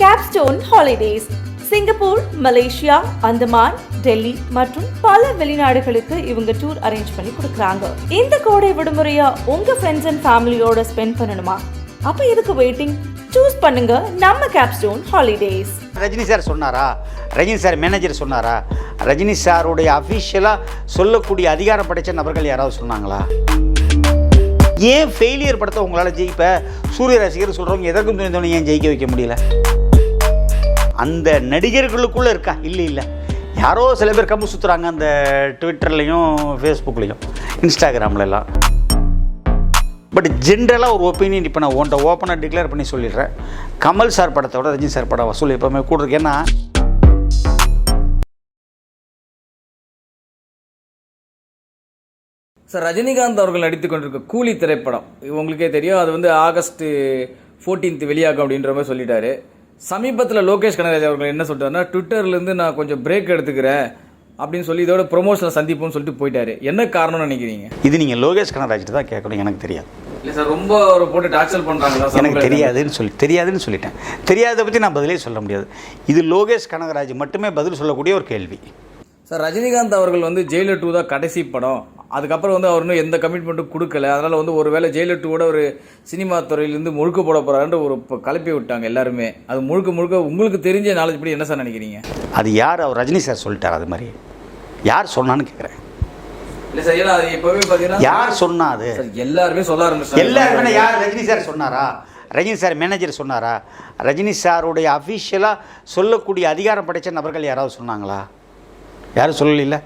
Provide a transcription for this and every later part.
Capstone holidays Singapore Malaysia Andaman Delhi மற்றும் பல வெளிநாடுகளுக்கு இவங்க டூர் அரேஞ்ச் பண்ணி கொடுக்குறாங்க. இந்த கோடை விடுமுறையா உங்க ஃப்ரெண்ட்ஸ் அண்ட் ஃபேமிலியோட ஸ்பெண்ட் பண்ணணுமா? அப்ப எதுக்கு வெயிட்டிங் சூஸ் பண்ணுங்க நம்ம கேப்ஸ்டோன் ஹாலிடேஸ் ரஜினி சார் சொன்னாரா? ரஜினி சார் மேனேஜர் சொன்னாரா? ரஜினி சாருடைய அஃபிஷியலாக சொல்லக்கூடிய அதிகாரம் படைத்த நபர்கள் யாராவது சொன்னாங்களா? ஏன் ஃபெயிலியர் படத்தை உங்களால் ஜெயிப்ப? சூரிய ரசிகர் சொல்கிறவங்க எதற்கும் துணிந்தவனை ஏன் ஜெயிக்க வைக்க முடியல. அந்த நடிகர்களுக்குள்ளே இருக்கா? இல்லை இல்லை. யாரோ சில பேர் கம்பு சுற்றுறாங்க அந்த ட்விட்டர்லேயும் ஃபேஸ்புக்லேயும் இன்ஸ்டாகிராம்லலாம் பட் ஜென்ரலாக ஒரு ஒப்பீனியன் இப்போ நான் உன்ட்ட ஓப்பனாக டிக்ளேர் பண்ணி சொல்லிடுறேன். கமல் சார் படத்தோட ரஜினி சார் படம் வசூல் எப்போவுமே கூட இருக்கு ஏன்னா சார் ரஜினிகாந்த் அவர்கள் நடித்து கொண்டிருக்க கூலி திரைப்படம் இது உங்களுக்கே தெரியும். அது வந்து ஆகஸ்ட் 14th வெளியாகும் அப்படின்ற மாதிரி சொல்லிட்டாரு. சமீபத்தில் லோகேஷ் கனகராஜ் அவர்கள் என்ன சொல்லிட்டாருன்னா ட்விட்டர்லேருந்து நான் கொஞ்சம் பிரேக் எடுத்துக்கிறேன் அப்படின்னு சொல்லி இதோட ப்ரொமோஷனில் சந்திப்போம்னு சொல்லிட்டு போயிட்டாரு. என்ன காரணம்னு நினைக்கிறீங்க? இது நீங்கள் லோகேஷ் கனகராஜ்ட்டு தான் கேட்கணும் எனக்கு தெரியாது. இல்லை சார் ரொம்ப ஒரு போட்டு டார்ச்சர் பண்ணுறாங்களா எனக்கு தெரியாதுன்னு சொல்லி தெரியாதுன்னு சொல்லிட்டேன். தெரியாத பற்றி நான் பதிலே சொல்ல முடியாது. இது லோகேஷ் கனகராஜ் மட்டுமே பதில் சொல்லக்கூடிய ஒரு கேள்வி. சார் ரஜினிகாந்த் அவர்கள் வந்து ஜெயிலர் டூ தான் கடைசி படம். அதுக்கப்புறம் வந்து அவர் இன்னும் எந்த கமிட்மெண்ட்டும் கொடுக்கல. அதனால் வந்து ஒருவேளை ஜெயிலர் டூவோட ஒரு சினிமா துறையிலேருந்து முழுக்க போட போகிறாருன்ற ஒரு இப்போ கலப்பி விட்டாங்க எல்லாருமே. அது முழுக்க முழுக்க உங்களுக்கு தெரிஞ்ச நாலேஜ் படி என்ன சார் நினைக்கிறீங்க? அது யார்? அவர் ரஜினி சார் சொல்லிட்டார் அது மாதிரி. யார் சொன்னான்னு கேட்குறேன் இல்லை சார் ஏன்னா அது எப்போவுமே பார்த்தீங்கன்னா யார் சொன்னா அது? எல்லாருமே சொல்ல ஆரம்பிச்சாங்க. எல்லாருமே யார் ரஜினி சார் சொன்னாரா? ரஜினி சார் மேனேஜர் சொன்னாரா? ரஜினி சாருடைய அஃபிஷியலாக சொல்லக்கூடிய அதிகாரம் படைச்ச நபர்கள் யாராவது சொன்னாங்களா? யாரும் சொல்லல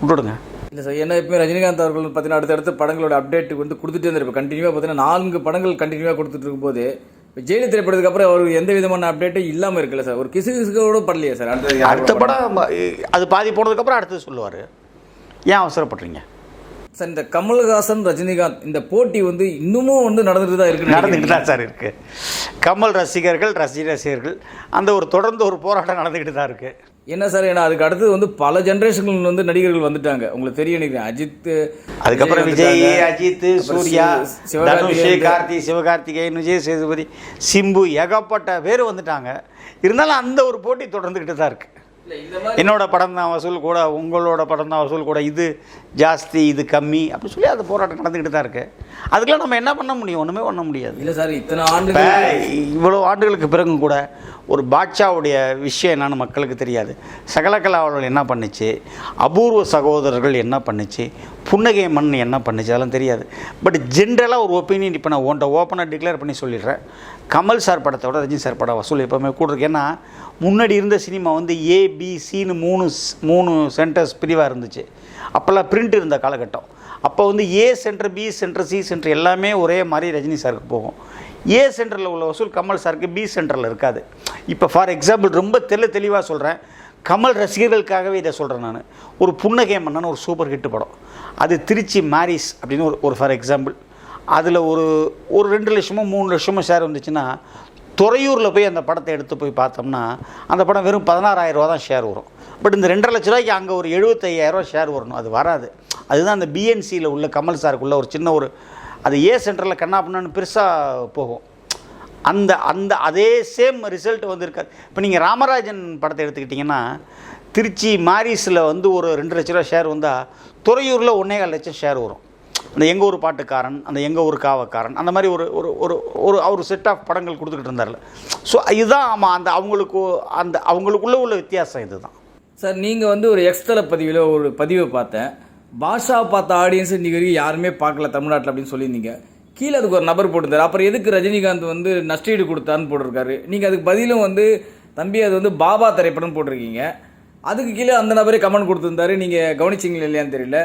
விட்டுடுங்க. இல்லை சார் ஏன்னா எப்பவுமே ரஜினிகாந்த் அவர்கள் பார்த்தீங்கன்னா அடுத்தடுத்து படங்களோட அப்டேட் வந்து கொடுத்துட்டே இருந்திருப்பேன் கண்டினியூவாக பார்த்தீங்கன்னா நான்கு படங்கள் கண்டினியூவாக கொடுத்துட்டு இருக்கும்போது இப்போ ஜெயிலு திரைப்படத்துக்கு அப்புறம் அவர் எந்த விதமான அப்டேட்டும் இல்லாமல் இருக்குல்ல சார் ஒரு கிசு கிசுக்கோட படலையே சார் அடுத்த அடுத்த படம் அது பாதி போனதுக்கப்புறம் அடுத்தது சொல்லுவார். ஏன் அவசரப்படுறீங்க? சார் இந்த கமல்ஹாசன் ரஜினிகாந்த் இந்த போட்டி வந்து இன்னமும் வந்து நடந்துட்டு தான் இருக்கு நடந்துக்கிட்டு தான் சார் இருக்குது கமல் ரசிகர்கள் ரசி ரசிகர்கள் அந்த ஒரு தொடர்ந்து ஒரு போராட்டம் நடந்துக்கிட்டு தான் இருக்குது என்ன சார் ஏன்னா அதுக்கு அடுத்தது வந்து பல ஜென்ரேஷன்கள் வந்து நடிகர்கள் வந்துட்டாங்க. உங்களுக்கு தெரியும் நினைக்கிறேன். அஜித் அதுக்கப்புறம் விஜய். அஜித் சூர்யா தனுஷ் கார்த்தி சிவகார்த்திகேயன் விஜய் சேதுபதி சிம்பு ஏகப்பட்ட பேர் வந்துட்டாங்க. இருந்தாலும் அந்த ஒரு போட்டி தொடர்ந்துக்கிட்டு தான் இருக்குது என்னோட படம் தான் வசூல் கூட உங்களோட படம் தான் வசூல் கூட. இது ஜாஸ்தி இது கம்மி அப்படி சொல்லி அந்த போராட்டம் நடந்துக்கிட்டு தான் இருக்குது அதுக்கெல்லாம் நம்ம என்ன பண்ண முடியும்? ஒன்றுமே பண்ண முடியாது. இல்ல சார் இத்தனை இவ்வளோ ஆண்டுகளுக்கு பிறகும் கூட ஒரு பாட்ஷாவுடைய விஷயம் என்னன்னு மக்களுக்கு தெரியாது. சகலகலா அவர்கள் என்ன பண்ணுச்சு? அபூர்வ சகோதரர்கள் என்ன பண்ணுச்சு? புன்னகை மண் என்ன பண்ணுச்சு? அதெல்லாம் தெரியாது. பட் ஜென்ரலாக ஒரு ஒப்பீனியன் இப்போ நான் உன்ட்ட ஓப்பனாக டிக்ளேர் பண்ணி சொல்லிடுறேன். கமல் சார் படத்தோட ரஜினி சார் படம் வசூல் எப்போவுமே கூட இருக்கு. ஏன்னா முன்னாடி இருந்த சினிமா வந்து ஏபிசின்னு மூணு மூணு சென்டர்ஸ் பிரிவாக இருந்துச்சு. அப்போல்லாம் பிரிண்ட் இருந்த காலகட்டம். அப்போ வந்து A centre B centre C centre எல்லாமே ஒரே மாதிரி ரஜினி சாருக்கு போகும். ஏ சென்டரில் உள்ள வசூல் கமல் சாருக்கு பி சென்டரில் இருக்காது. இப்போ ஃபார் எக்ஸாம்பிள் ரொம்ப தெளி தெளிவாக சொல்கிறேன் கமல் ரசிகர்களுக்காகவே இதை சொல்கிறேன் நான். ஒரு புன்னகை மன்னன் ஒரு சூப்பர் ஹிட் படம். அது திருச்சி மாரிஸ் அப்படின்னு ஒரு ஒரு ஃபார் எக்ஸாம்பிள் அதில் ஒரு ஒரு ரெண்டு லட்சமோ மூணு லட்சமோ ஷேர் வந்துச்சுன்னா துறையூரில் போய் அந்த படத்தை எடுத்து போய் பார்த்தோம்னா அந்த படம் வெறும் பதினாறாயிரரூவா தான் ஷேர் வரும். பட் இந்த ரெண்டரை லட்ச ரூபாய்க்கு அங்கே ஒரு எழுபத்தையாயிரரூவா ஷேர் வரணும். அது வராது. அதுதான் அந்த பிஎன்சியில் உள்ள கமல் சாருக்குள்ள ஒரு சின்ன ஒரு அது ஏ சென்டரில் கண்ணா பண்ணான்னு பெருசாக போகும். அந்த அந்த அதே சேம் ரிசல்ட் வந்து இருக்காது இப்போ நீங்கள் ராமராஜன் படத்தை எடுத்துக்கிட்டிங்கன்னா திருச்சி மாரிஸில் வந்து ஒரு ரெண்டு லட்ச ரூபா ஷேர் வந்தால் துறையூரில் ஒன்றே கால் லட்சம் ஷேர் வரும். அந்த எங்கள் ஊர் பாட்டுக்காரன் அந்த எங்கள் ஊர் காவக்காரன் அந்த மாதிரி ஒரு ஒரு ஒரு ஒரு அவர் செட் ஆஃப் படங்கள் கொடுத்துக்கிட்டு இருந்தார்ல. ஸோ இதுதான் ஆமாம் அந்த அவங்களுக்கு அந்த அவங்களுக்குள்ளே உள்ள வித்தியாசம் இதுதான். சார் நீங்கள் வந்து ஒரு எக்ஸ்தல பதிவில் ஒரு பதிவை பார்த்தேன். பாஷா பார்த்த ஆடியன்ஸ் இன்னைக்கு வரைக்கும் யாருமே பார்க்கல தமிழ்நாட்டில் அப்படின்னு சொல்லியிருந்தீங்க. கீழே அதுக்கு ஒரு நபர் போட்டிருந்தார். அப்புறம் எதுக்கு ரஜினிகாந்த் வந்து நஷ்டீடு கொடுத்தான்னு போட்டிருக்காரு? நீங்கள் அதுக்கு பதிலும் வந்து தம்பி அது வந்து பாபா திரைப்படம் போட்டிருக்கீங்க. அதுக்கு கீழே அந்த நபரே கமெண்ட் கொடுத்துருந்தாரு. நீங்கள் கவனிச்சிங்களா இல்லையான்னு தெரியல.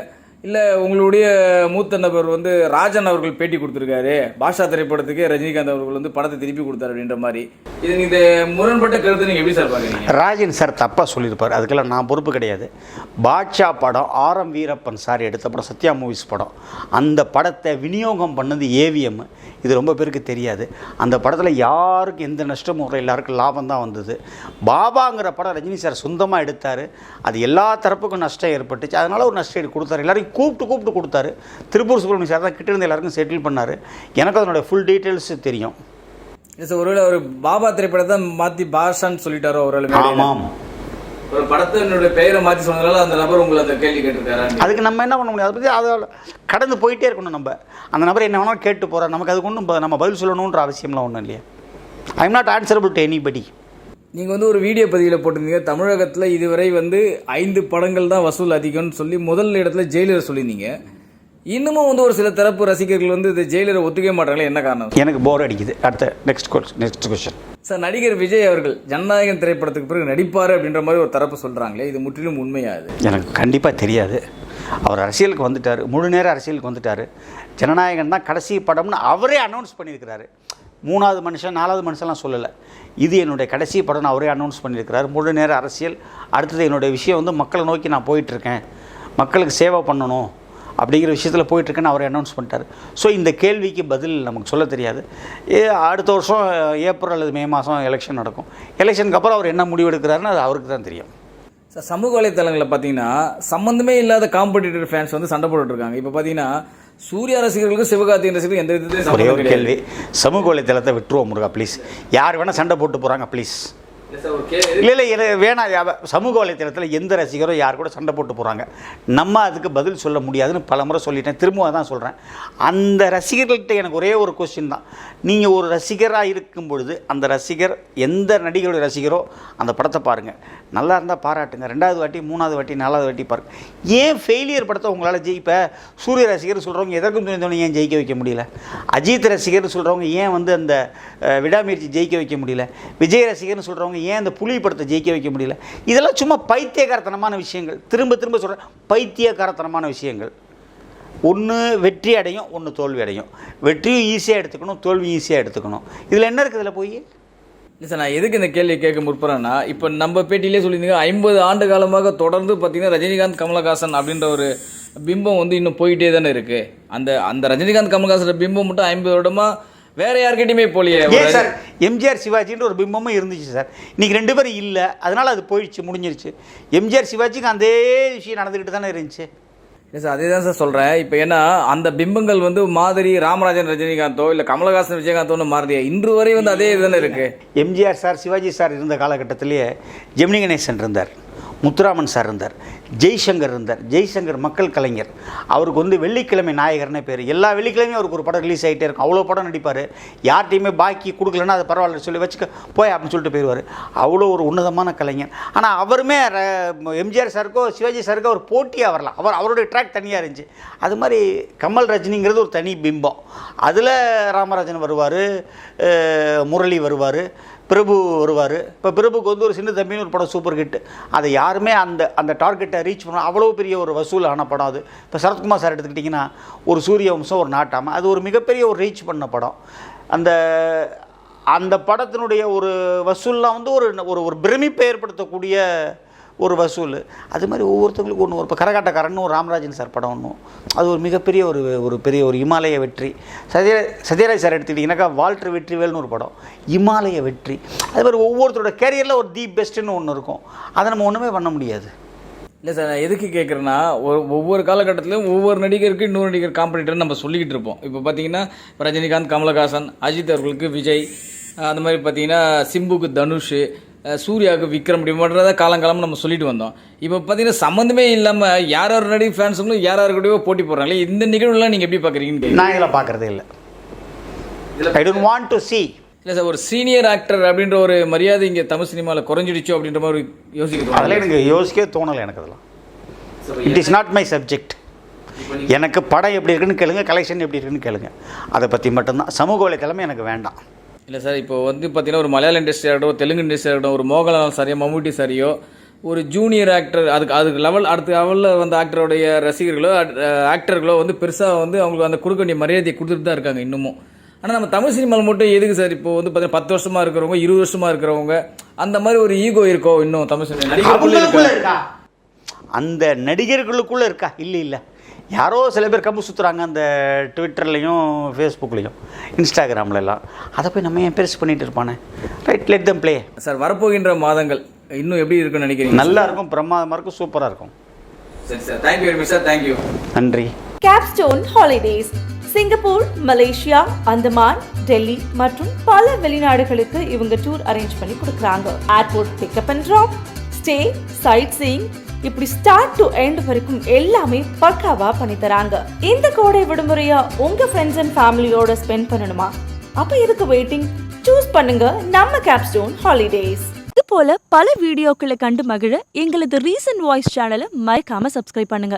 இல்லை உங்களுடைய மூத்த நபர் வந்து ராஜன் அவர்கள் பேட்டி கொடுத்துருக்காரு. பாஷா திரைப்படத்துக்கு ரஜினிகாந்த் அவர்கள் வந்து படத்தை திருப்பி கொடுத்தாரு அப்படின்ற மாதிரி. இது இந்த முரண்பட்ட கருத்து நீங்கள் எப்படி சார் பார்க்குறீங்க? ராஜன் சார் தப்பாக சொல்லியிருப்பார். அதுக்கெல்லாம் நான் பொறுப்பு கிடையாது. பாட்ஷா படம் ஆர் எம் வீரப்பன் சார் எடுத்த படம் சத்யா மூவிஸ் படம். அந்த படத்தை விநியோகம் பண்ணது ஏவிஎம். இது ரொம்ப பேருக்கு தெரியாது. அந்த படத்தில் யாருக்கும் எந்த நஷ்டமும் வரல எல்லாருக்கும் லாபம் தான் வந்தது. பாபாங்கிற படம் ரஜினி சார் சொந்தமாக எடுத்தார். அது எல்லா தரப்புக்கும் நஷ்டம் ஏற்பட்டுச்சு. அதனால் ஒரு நஷ்டம் கொடுத்தாரு. எல்லாரையும் கூப்பிட்டு கூப்பிட்டு கொடுத்தாரு. திருப்பூர் சுப்பிரமணியம் சார் தான் கிட்ட இருந்து எல்லாருக்கும் செட்டில் பண்ணார். எனக்கு அதனுடைய ஃபுல் டீட்டெயில்ஸ் தெரியும். சார் ஒருவேளை ஒரு பாபா திரைப்படத்தை மாற்றி பாஷான்னு சொல்லிட்டாரோ ஒருவேளை மேடையில. ஆமாம் ஒரு படத்தினுடைய பெயரை மாற்றி சொன்னதால அந்த நபர் உங்களை அந்த கேள்வி கேட்டிருக்காரா? அதுக்கு நம்ம என்ன பண்ண முடியும்? அதை பற்றி அதை கடந்து போயிட்டே இருக்கணும் நம்ம. அந்த நபர் என்ன வேணாலும் கேட்டு போகிறோம் நமக்கு அதுக்கு ஒன்றும் நம்ம பதில் சொல்லணுன்ற அவசியம்லாம் ஒன்றும் இல்லையா. I am not answerable to anybody நீங்கள் வந்து ஒரு வீடியோ பதிவில் போட்டிருந்தீங்க. தமிழகத்தில் இதுவரை வந்து ஐந்து படங்கள் தான் வசூல் அதிகம்னு சொல்லி முதல் இடத்துல ஜெயிலர் சொல்லியிருந்தீங்க. இன்னமும் வந்து ஒரு சில தரப்பு ரசிகர்கள் வந்து இந்த ஜெயிலரை ஒத்துக்கவே மாட்டாங்களே என்ன காரணம்? எனக்கு போர் அடிக்குது. அடுத்த நெக்ஸ்ட் நெக்ஸ்ட் கொஸ்டின் சார் நடிகர் விஜய் அவர்கள் ஜனநாயகன் திரைப்படத்துக்கு பிறகு நடிப்பார் அப்படின்ற மாதிரி ஒரு தரப்பு சொல்கிறாங்களே இது முற்றிலும் உண்மையாது எனக்கு கண்டிப்பாக தெரியாது. அவர் அரசியலுக்கு வந்துட்டார் முழு நேர அரசியலுக்கு வந்துட்டார். ஜனநாயகன் தான் கடைசி படம்னு அவரே அனௌன்ஸ் பண்ணியிருக்கிறாரு. மூணாவது மனுஷன் நாலாவது மனுஷன்லாம் சொல்லலை. இது என்னுடைய கடைசி படம்னு அவரே அனௌன்ஸ் பண்ணியிருக்கிறார். முழு நேர அரசியல். அடுத்தது என்னுடைய விஷயம் வந்து மக்களை நோக்கி நான் போயிட்டுருக்கேன். மக்களுக்கு சேவை பண்ணணும் அப்படிங்கிற விஷயத்தில் போயிட்டுருக்கேன்னு அவரே அனௌன்ஸ் பண்ணிட்டார். ஸோ இந்த கேள்விக்கு பதில் நமக்கு சொல்ல தெரியாது. ஏ அடுத்த வருஷம் ஏப்ரல் அல்லது மே மாதம் எலெக்ஷன் நடக்கும். எலெக்ஷனுக்கு அப்புறம் அவர் என்ன முடிவு எடுக்கிறாருன்னு அது அவருக்கு தான் தெரியும். சார் சமூக வலைத்தளங்களில் பார்த்தீங்கன்னா சம்மந்தமே இல்லாத காம்படிட்டர் ஃபேன்ஸ் வந்து சண்டை போட்டுட்டு இருக்காங்க. இப்போ பார்த்தீங்கன்னா சூர்யா ரசிகர்களுக்கும் சிவகார்த்திகேயன் ரசிகர்களுக்கும் எந்த விதத்திலையும் ஒரே. கேள்வி. சமூக வலைத்தளத்தை விட்டுருவோம் முருகா ப்ளீஸ் யார் வேணால் சண்டை போட்டு போகிறாங்க ப்ளீஸ் இல்லை இல்லை எனக்கு வேணாம். சமூக வலைத்தளத்தில் எந்த ரசிகரும் யார் கூட சண்டை போட்டு போகிறாங்க நம்ம அதுக்கு பதில் சொல்ல முடியாதுன்னு பல முறை சொல்லிட்டேன். திரும்ப தான் சொல்கிறேன் அந்த ரசிகர்கள்ட்ட எனக்கு ஒரே ஒரு கொஸ்டின் தான். நீங்கள் ஒரு ரசிகராக இருக்கும் பொழுது அந்த ரசிகர் எந்த நடிகருடைய ரசிகரோ அந்த படத்தை பாருங்கள் நல்லா இருந்தால் பாராட்டுங்க. ரெண்டாவது வாட்டி மூணாவது வாட்டி நாலாவது வாட்டி பாருங்க. ஏன் ஃபெயிலியர் படத்தை உங்களால் ஜெயிப்ப சூரிய ரசிகர் சொல்கிறவங்க எதற்கும் துணிந்தவனை ஏன் ஜெயிக்க வைக்க முடியல? அஜித் ரசிகர்னு சொல்கிறவங்க ஏன் வந்து அந்த விடாமுயற்சி ஜெயிக்க வைக்க முடியல? விஜய் ரசிகர்னு சொல்கிறவங்க ஏன் அந்த புலி படத்தை ஜெயிக்க வைக்க முடியல? இதெல்லாம் சும்மா பைத்தியகாரத்தனமான விஷயங்கள். திரும்ப திரும்ப சொல்கிறேன் பைத்தியகாரத்தனமான விஷயங்கள். ஒன்று வெற்றி அடையும் ஒன்று தோல்வி அடையும். வெற்றியும் ஈஸியாக எடுத்துக்கணும் தோல்வியும் ஈஸியாக எடுத்துக்கணும். இதில் என்ன இருக்குது இதில் போய்? இல்லை சார் நான் எதுக்கு இந்த கேள்வி கேட்க முற்படுறேன்னா இப்போ நம்ம பேட்டியிலே சொல்லியிருந்தீங்க ஐம்பது ஆண்டு காலமாக தொடர்ந்து பார்த்தீங்கன்னா ரஜினிகாந்த் கமலஹாசன் அப்படின்ற ஒரு பிம்பம் வந்து இன்னும் போயிட்டே தானே இருக்குது அந்த அந்த ரஜினிகாந்த் கமலஹாசன் பிம்பம் மட்டும் ஐம்பது வருடமாக வேற யார்கிட்டயுமே போலியே ஏன் சார் எம்ஜிஆர் சிவாஜின்ற ஒரு பிம்பமும் இருந்துச்சு சார். இன்னைக்கு ரெண்டு பேரும் இல்லை அதனால் அது போயிடுச்சு முடிஞ்சிருச்சு. எம்ஜிஆர் சிவாஜிக்கு அதே விஷயம் நடந்துக்கிட்டு தானே இருந்துச்சு. இல்லை சார் அதே தான் சார் சொல்கிறேன் இப்போ ஏன்னா அந்த பிம்பங்கள் வந்து மாதிரி ராமராஜன் ரஜினிகாந்தோ இல்லை கமலஹாசன் விஜயகாந்தோன்னு மாறலையே இன்று வரை வந்து அதே இதுதானே இருக்கு. எம்ஜிஆர் சார் சிவாஜி சார் இருந்த காலகட்டத்திலேயே ஜெமினி கணேசன் இருந்தார். முத்துராமன் சார் இருந்தார் ஜெய்சங்கர் இருந்தார் ஜெய்சங்கர் மக்கள் கலைஞர். அவருக்கு வந்து வெள்ளிக்கிழமை நாயகர்னே பேர். எல்லா வெள்ளிக்கிழமையும் அவருக்கு ஒரு படம் ரிலீஸ் ஆகிட்டே இருக்கும். அவ்வளோ படம் நடிப்பார். யார்ட்டையுமே பாக்கி கொடுக்கலன்னா அது பரவாயில்ல சொல்லி வச்சுக்க போய் அப்படின்னு சொல்லிட்டு போயிடுவார். அவ்வளோ ஒரு உன்னதமான கலைஞர். ஆனால் அவருமே ர- எம்ஜிஆர் சாருக்கோ சிவாஜி சாருக்கோ ஒரு போட்டியாக வரலாம் அவர் அவருடைய ட்ராக் தனியாக இருந்துச்சு. அது மாதிரி கமல் ரஜினிங்கிறது ஒரு தனி பிம்பம். அதில் ராமராஜன் வருவார் முரளி வருவார். பிரபு வருவார். இப்போ பிரபுக்கு வந்து ஒரு சின்ன தம்பின்னு ஒரு படம் சூப்பர் ஹிட் அதை யாருமே அந்த அந்த டார்கெட்டை ரீச் பண்ண அவ்வளோ பெரிய ஒரு வசூல் ஆன படம் அது இப்போ சரத்குமார் சார் எடுத்துக்கிட்டிங்கன்னா ஒரு சூரிய வம்சம் ஒரு நாட்டாமல் அது ஒரு மிகப்பெரிய ஒரு ரீச் பண்ண படம். அந்த அந்த படத்தினுடைய ஒரு வசூல்லாம் வந்து ஒரு ஒரு ஒரு பிரமிப்பை ஏற்படுத்தக்கூடிய ஒரு வசூல். அது மாதிரி ஒவ்வொருத்தவங்களுக்கும் ஒன்று இப்போ கரகாட்டக்காரன் ஒரு ராமராஜன் சார் படம் ஒன்றும் அது ஒரு மிகப்பெரிய ஒரு ஒரு பெரிய ஒரு இமாலய வெற்றி. சத்ய சத்யராஜ் சார் எடுத்துக்கிட்டிங்கனாக்கா வால்டர் வெற்றிவேல்னு ஒரு படம். இமாலய வெற்றி. அது மாதிரி ஒவ்வொருத்தரோட கேரியரில் ஒரு தி பெஸ்ட்டுன்னு ஒன்று இருக்கும். அதை நம்ம ஒன்றுமே பண்ண முடியாது. இல்லை சார் நான் எதுக்கு கேட்குறேன்னா ஒரு ஒவ்வொரு காலகட்டத்திலும் ஒவ்வொரு நடிகருக்கு இன்னொரு நடிகர் காம்படிட்டர்னு நம்ம சொல்லிக்கிட்டு இருப்போம். இப்போ பார்த்தீங்கன்னா இப்போ ரஜினிகாந்த் கமலஹாசன் அஜித் அவர்களுக்கு விஜய் அந்த மாதிரி பார்த்தீங்கன்னா சிம்புக்கு தனுஷ் சூர்யாவுக்கு விக்ரம் இப்படி பண்ணுறத காலங்காலமாக நம்ம சொல்லிட்டு வந்தோம். இப்போ பார்த்தீங்கன்னா சம்மந்தமே இல்லாமல் யார் யார் நடிகை ஃபேன்ஸுங்களும் யார் யார் கூடயோ போட்டி போடுறாங்களே இந்த நிகழ்வுலாம் நீங்கள் எப்படி பார்க்குறீங்கன்னு நான் இதில் பார்க்குறதே இல்லை. I don't want to see. இல்லை சார் ஒரு சீனியர் ஆக்டர் அப்படின்ற ஒரு மரியாதை இங்கே தமிழ் சினிமாவில் குறைஞ்சிடுச்சோ அப்படின்ற மாதிரி யோசிக்கிறோம் அதெல்லாம் எனக்கு யோசிக்கவே தோணலை எனக்கு அதெல்லாம். It is not my subject எனக்கு படம் எப்படி இருக்குன்னு கேளுங்க கலெக்ஷன் எப்படி இருக்குன்னு கேளுங்க. அதை பற்றி மட்டும்தான். சமூக வலைத்தளமே எனக்கு வேண்டாம். இல்லை சார் இப்போ வந்து பார்த்தீங்கன்னா ஒரு மலையாள இண்டஸ்ட்ரி ஆகட்டும் தெலுங்கு இண்டஸ்ட்ரி ஆகட்டும் ஒரு மோகன்லால் சாரியோ மம்முட்டி சாரியோ ஒரு ஜூனியர் ஆக்டர் அதுக்கு அதுக்கு லெவல் அடுத்த லெவலில் வந்த ஆக்டருடைய ரசிகர்களோ ஆக்டர்களோ வந்து பெருசாக வந்து அவங்களுக்கு அந்த கொடுக்க வேண்டிய மரியாதையை கொடுத்துட்டு தான் இருக்காங்க இன்னமும். ஆனால் நம்ம தமிழ் சினிமாவில் மட்டும் எதுக்கு சார் இப்போ வந்து பார்த்தீங்கன்னா பத்து வருஷமாக இருக்கிறவங்க இருபது வருஷமாக இருக்கிறவங்க அந்த மாதிரி ஒரு ஈகோ இருக்கோ இன்னும் தமிழ் சினிமா நடிகர்களுக்குள்ள இருக்கா? அந்த நடிகர்களுக்குள்ள இருக்கா? இல்லை இல்லை. யாரோ சில பேர் கம்பு சுற்றுறாங்க அந்த ட்விட்டர்லேயும் ஃபேஸ்புக்லேயும் இன்ஸ்டாகிராம்ல எல்லாம் அதை போய் நம்ம ஏன் பெருசு பண்ணிட்டு இருப்பானே? Right let them play sir வரப்போகின்ற மாதங்கள் இன்னும் எப்படி இருக்குன்னு நினைக்கிறீங்க? நல்லா இருக்கும் பிரமாதமாக இருக்கும் சூப்பராக இருக்கும். சரி sir. Thank you very much sir. Thank you நன்றி. Capstone Holidays. Singapore Malaysia Andaman Delhi மற்றும் பல வெளிநாடுகளுக்கு இவங்க டூர் அரேஞ்ச் பண்ணி கொடுக்குறாங்க. Airport pickup and drop stay sightseeing இப்படி ஸ்டார்ட் டு எண்ட் வரைக்கும் எல்லாமே பக்காவா பண்ணி தராங்க. இந்த கோடை விடுமுறைய உங்க ஃப்ரெண்ட்ஸ் அண்ட் ஃபேமிலியோட ஸ்பெண்ட் பண்ணணுமா? அப்ப எதுக்கு வெயிட்டிங் சூஸ் பண்ணுங்க நம்ம கேப்ஸ்டோன் ஹாலிடேஸ் இது போல பல வீடியோக்களை கண்டு மகிழ எங்களது ரீசன்ட் வாய்ஸ் சேனலை மறக்காம சப்ஸ்கிரைப் பண்ணுங்க.